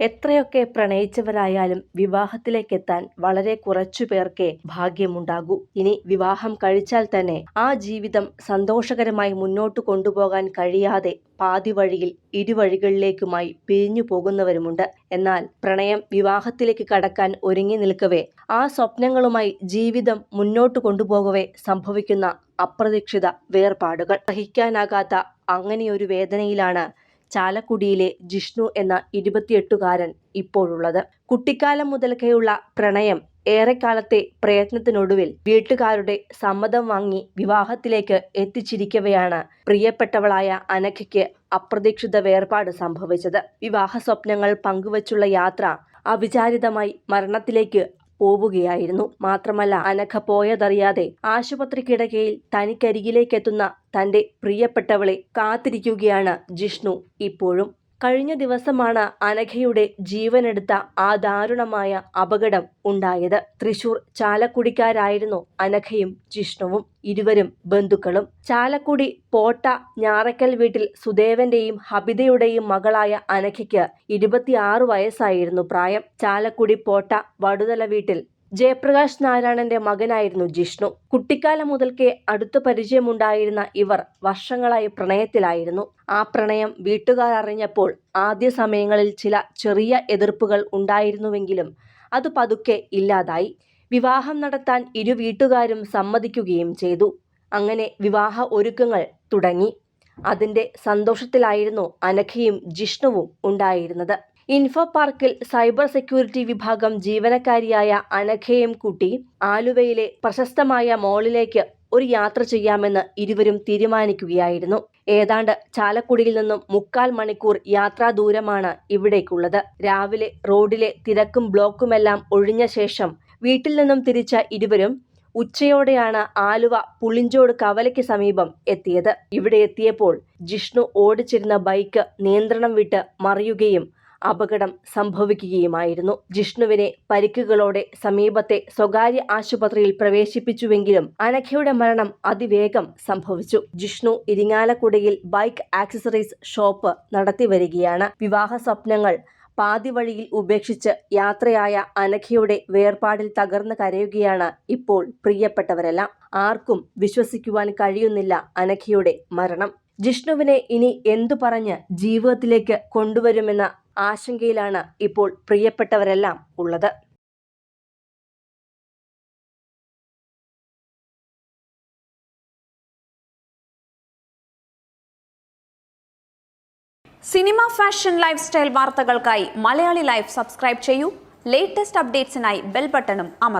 എത്രയൊക്കെ പ്രണയിച്ചവരായാലും വിവാഹത്തിലേക്കെത്താൻ വളരെ കുറച്ചു പേർക്കേ ഭാഗ്യമുണ്ടാകൂ. ഇനി വിവാഹം കഴിച്ചാൽ തന്നെ ആ ജീവിതം സന്തോഷകരമായി മുന്നോട്ടു കൊണ്ടുപോകാൻ കഴിയാതെ പാതി വഴിയിൽ ഇരുവഴികളിലേക്കുമായി പിരിഞ്ഞു പോകുന്നവരുമുണ്ട്. എന്നാൽ പ്രണയം വിവാഹത്തിലേക്ക് കടക്കാൻ ഒരുങ്ങി നിൽക്കവേ ആ സ്വപ്നങ്ങളുമായി ജീവിതം മുന്നോട്ടു കൊണ്ടുപോകവേ സംഭവിക്കുന്ന അപ്രതീക്ഷിത വേർപാടുകൾ. സഹിക്കാനാകാത്ത അങ്ങനെയൊരു വേദനയിലാണ് ചാലക്കുടിയിലെ ജിഷ്ണു എന്ന ഇരുപത്തിയെട്ടുകാരൻ ഇപ്പോഴുള്ളത്. കുട്ടിക്കാലം മുതൽക്കേയുള്ള പ്രണയം ഏറെക്കാലത്തെ പ്രയത്നത്തിനൊടുവിൽ വീട്ടുകാരുടെ സമ്മതം വാങ്ങി വിവാഹത്തിലേക്ക് എത്തിച്ചിരിക്കവെയാണ് പ്രിയപ്പെട്ടവളായ അനഘയ്ക്ക് അപ്രതീക്ഷിത വേർപാട് സംഭവിച്ചത്. വിവാഹ സ്വപ്നങ്ങൾ പങ്കുവച്ചുള്ള യാത്ര അവിചാരിതമായി മരണത്തിലേക്ക് പോവുകയായിരുന്നു. മാത്രമല്ല അനഘ പോയതറിയാതെ ആശുപത്രി കിടക്കയിൽ തനിക്കരികിലേക്കെത്തുന്ന തന്റെ പ്രിയപ്പെട്ടവളെ കാത്തിരിക്കുകയാണ് ജിഷ്ണു. ഇപ്പോഴും കഴിഞ്ഞ ദിവസമാണ് അനഘയുടെ ജീവനെടുത്ത ആ ദാരുണമായ അപകടം ഉണ്ടായത്. തൃശൂർ ചാലക്കുടിക്കാരായിരുന്നു അനഘയും ജിഷ്ണുവും ഇരുവരും ബന്ധുക്കളും. ചാലക്കുടി പോട്ട ഞാറക്കൽ വീട്ടിൽ സുദേവന്റെയും ഹബിതയുടെയും മകളായ അനഘയ്ക്ക് ഇരുപത്തിയാറ് വയസ്സായിരുന്നു പ്രായം. ചാലക്കുടി പോട്ട വടുതല വീട്ടിൽ ജയപ്രകാശ് നാരായണന്റെ മകനായിരുന്നു ജിഷ്ണു. കുട്ടിക്കാലം മുതൽക്കേ അടുത്ത പരിചയമുണ്ടായിരുന്ന ഇവർ വർഷങ്ങളായി പ്രണയത്തിലായിരുന്നു. ആ പ്രണയം വീട്ടുകാർ അറിഞ്ഞപ്പോൾ ആദ്യ സമയങ്ങളിൽ ചില ചെറിയ എതിർപ്പുകൾ ഉണ്ടായിരുന്നുവെങ്കിലും അത് പതുക്കെ ഇല്ലാതായി. വിവാഹം നടത്താൻ ഇരു വീട്ടുകാരും സമ്മതിക്കുകയും ചെയ്തു. അങ്ങനെ വിവാഹ ഒരുക്കങ്ങൾ തുടങ്ങി. അതിന്റെ സന്തോഷത്തിലായിരുന്നു അനഘയും ജിഷ്ണുവും ഉണ്ടായിരുന്നത്. ഇൻഫോ പാർക്കിൽ സൈബർ സെക്യൂരിറ്റി വിഭാഗം ജീവനക്കാരിയായ അനഘയും കൂട്ടി ആലുവയിലെ പ്രശസ്തമായ മോളിലേക്ക് ഒരു യാത്ര ചെയ്യാമെന്ന് ഇരുവരും തീരുമാനിക്കുകയായിരുന്നു. ഏതാണ്ട് ചാലക്കുടിയിൽ നിന്നും മുക്കാൽ മണിക്കൂർ യാത്രാ ദൂരമാണ് ഇവിടേക്കുള്ളത്. രാവിലെ റോഡിലെ തിരക്കും ബ്ലോക്കുമെല്ലാം ഒഴിഞ്ഞ ശേഷം വീട്ടിൽ നിന്നും തിരിച്ച ഇരുവരും ഉച്ചയോടെയാണ് ആലുവ പുളിഞ്ചോട് കവലയ്ക്ക് സമീപം എത്തിയത്. ഇവിടെ എത്തിയപ്പോൾ ജിഷ്ണു ഓടിച്ചിരുന്ന ബൈക്ക് നിയന്ത്രണം വിട്ട് മറിയുകയും അപകടം സംഭവിക്കുകയുമായിരുന്നു. ജിഷ്ണുവിനെ പരിക്കുകളോടെ സമീപത്തെ സ്വകാര്യ ആശുപത്രിയിൽ പ്രവേശിപ്പിച്ചുവെങ്കിലും അനഖയുടെ മരണം അതിവേഗം സംഭവിച്ചു. ജിഷ്ണു ഇരിങ്ങാലക്കുടയിൽ ബൈക്ക് ആക്സസറീസ് ഷോപ്പ് നടത്തിവരികയാണ്. വിവാഹ സ്വപ്നങ്ങൾ പാതിവഴിയിൽ ഉപേക്ഷിച്ച് യാത്രയായ അനഖയുടെ വേർപാടിൽ തകർന്നു കരയുകയാണ് ഇപ്പോൾ പ്രിയപ്പെട്ടവരെല്ലാം. ആർക്കും വിശ്വസിക്കുവാൻ കഴിയുന്നില്ല അനഖയുടെ മരണം. ജിഷ്ണുവിനെ ഇനി എന്തു പറഞ്ഞ് ജീവിതത്തിലേക്ക് കൊണ്ടുവരുമെന്ന ആശങ്കയിലാണ് ഇപ്പോൾ പ്രിയപ്പെട്ടവരെല്ലാം ഉള്ളത്. സിനിമ ഫാഷൻ ലൈഫ് സ്റ്റൈൽ വാർത്തകൾക്കായി മലയാളി ലൈഫ് സബ്സ്ക്രൈബ് ചെയ്യൂ. ലേറ്റസ്റ്റ് അപ്ഡേറ്റ്സിനായി ബെൽ ബട്ടണും അമർ